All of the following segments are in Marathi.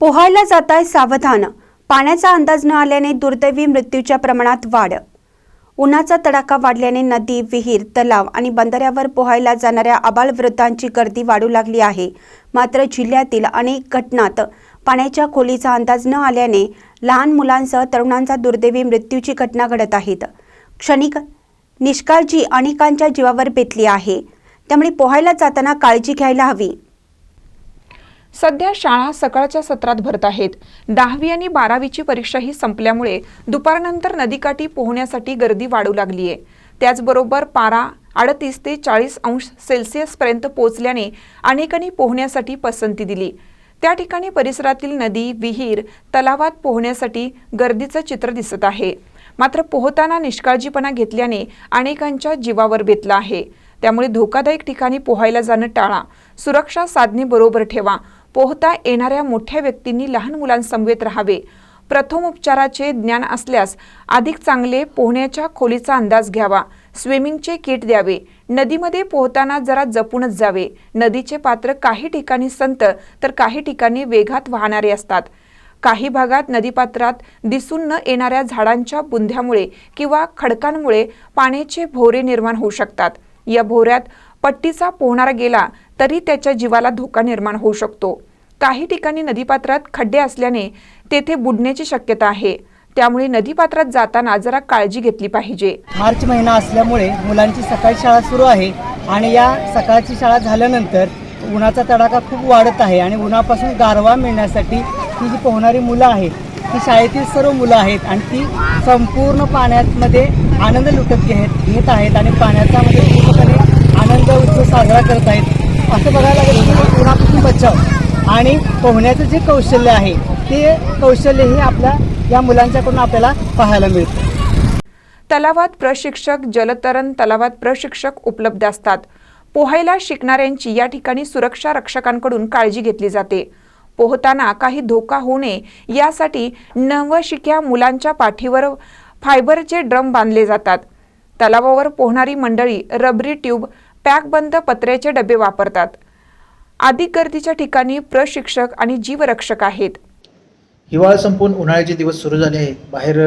पोहायला जाताय सावधान. पाण्याचा अंदाज न आल्याने दुर्दैवी मृत्यूच्या प्रमाणात वाढ. उन्हाचा तडाखा वाढल्याने नदी विहीर तलाव आणि बंधाऱ्यावर पोहायला जाणाऱ्या आबालवृद्धांची गर्दी वाढू लागली आहे. मात्र जिल्ह्यातील अनेक घटनात पाण्याच्या खोलीचा अंदाज न आल्याने लहान मुलांसह तरुणांचा दुर्दैवी मृत्यूची घटना घडत आहेत. क्षणिक निष्काळजी अनेकांच्या जीवावर बेतली आहे. त्यामुळे पोहायला जाताना काळजी घ्यायला हवी. सध्या शाळा सकाळच्या सत्रात भरत आहेत. दहावी आणि बारावीची परीक्षाही संपल्यामुळे दुपारनंतर नदीकाठी पोहण्यासाठी गर्दी वाढू लागली आहे त्याचबरोबर पारा अडतीस ते चाळीस अंश सेल्सिअसपर्यंत पोहोचल्याने अनेकांनी पोहण्यासाठी पसंती दिली. त्या ठिकाणी परिसरातील नदी विहीर तलावात पोहण्यासाठी गर्दीचं चित्र दिसत आहे. मात्र पोहताना निष्काळजीपणा घेतल्याने अनेकांच्या जीवावर बेतला आहे. त्यामुळे धोकादायक ठिकाणी पोहायला जाणं टाळा. सुरक्षा साधने बरोबर ठेवा. पोहता येणाऱ्या मोठ्या व्यक्तींनी लहान मुलांसमवेत राहावे. प्रथमोपचाराचे ज्ञान असल्यास अधिक चांगले पोहण्याच्या खोलीचा अंदाज घ्यावा. स्विमिंगचे किट द्यावे. नदीमध्ये पोहताना जरा जपूनच जावे. नदीचे पात्र काही ठिकाणी संत तर काही ठिकाणी वेगात वाहणारे असतात. काही भागात नदीपात्रात दिसून न येणाऱ्या झाडांच्या बुंध्यामुळे किंवा खडकांमुळे पाण्याचे भोरे निर्माण होऊ शकतात. या भोऱ्यात पट्टीचा पोहणारा गेला तरी त्याच्या जीवाला धोका निर्माण होऊ शकतो. काही ठिकाणी नदीपात्रात खड्डे असल्याने तेथे बुडण्याची शक्यता आहे. त्यामुळे नदीपात्रात जाताना जरा काळजी घेतली पाहिजे. मार्च महिना असल्यामुळे मुलांची सकाळी शाळा सुरू आहे आणि या सकाळची शाळा झाल्यानंतर उन्हाचा तडाखा खूप वाढत आहे आणि उन्हापासून गारवा मिळण्यासाठी ही जी पोहणारी मुलं आहेत ती शाळेतील सर्व मुलं आहेत आणि ती संपूर्ण पाण्यामध्ये आनंद लुटत घेत घेत आहेत आणि पाण्याचा म्हणजे पूर्णपणे आनंद उत्सव साजरा करत आहेत. असं बघायला गेलं की उन्हापासून बचाव? आणि पोहण्याचं जे कौशल्य आहे ते कौशल्य हे आपल्या या मुलांच्याकडून आपल्याला पाहायला मिळतं. तलावात प्रशिक्षक जलतरण तलावात प्रशिक्षक उपलब्ध असतात. पोहायला शिकणाऱ्यांची या ठिकाणी सुरक्षा रक्षकांकडून काळजी घेतली जाते. पोहताना काही धोका होऊ नये यासाठी नवशिक्या मुलांच्या पाठीवर फायबरचे ड्रम बांधले जातात. तलावावर पोहणारी मंडळी रबरी ट्यूब पॅकबंद पत्र्याचे डबे वापरतात. अधिक गर्दीच्या ठिकाणी प्रशिक्षक आणि जीवरक्षक आहेत. हिवाळा संपून उन्हाळ्याचे दिवस सुरू झाले. आहे बाहेर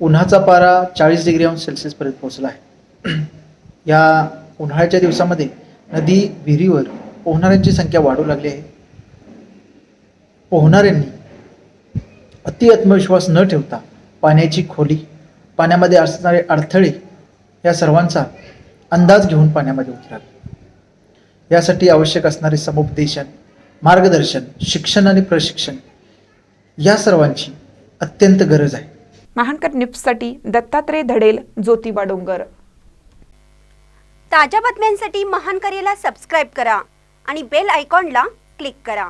उन्हाचा पारा चाळीस डिग्री अंश सेल्सिअसपर्यंत पोहोचला आहे. या उन्हाळ्याच्या दिवसामध्ये नदी विहिरीवर पोहणाऱ्यांची संख्या वाढू लागली आहे. पोहणाऱ्यांनी अति आत्मविश्वास न ठेवता पाण्याची खोली पाण्यामध्ये असणारे अडथळे या सर्वांचा अंदाज घेऊन पाण्यामध्ये उतरावे यासाठी आवश्यक असणारे समुपदेशन मार्गदर्शन शिक्षण आणि प्रशिक्षण या सर्वांची अत्यंत गरज आहे. महानकर निप्ससाठी दत्तात्रय धडेल ज्योतिबा डोंगर. ताज्या बातम्यांसाठी महान करेला सबस्क्राईब करा आणि बेल आयकॉनला क्लिक करा.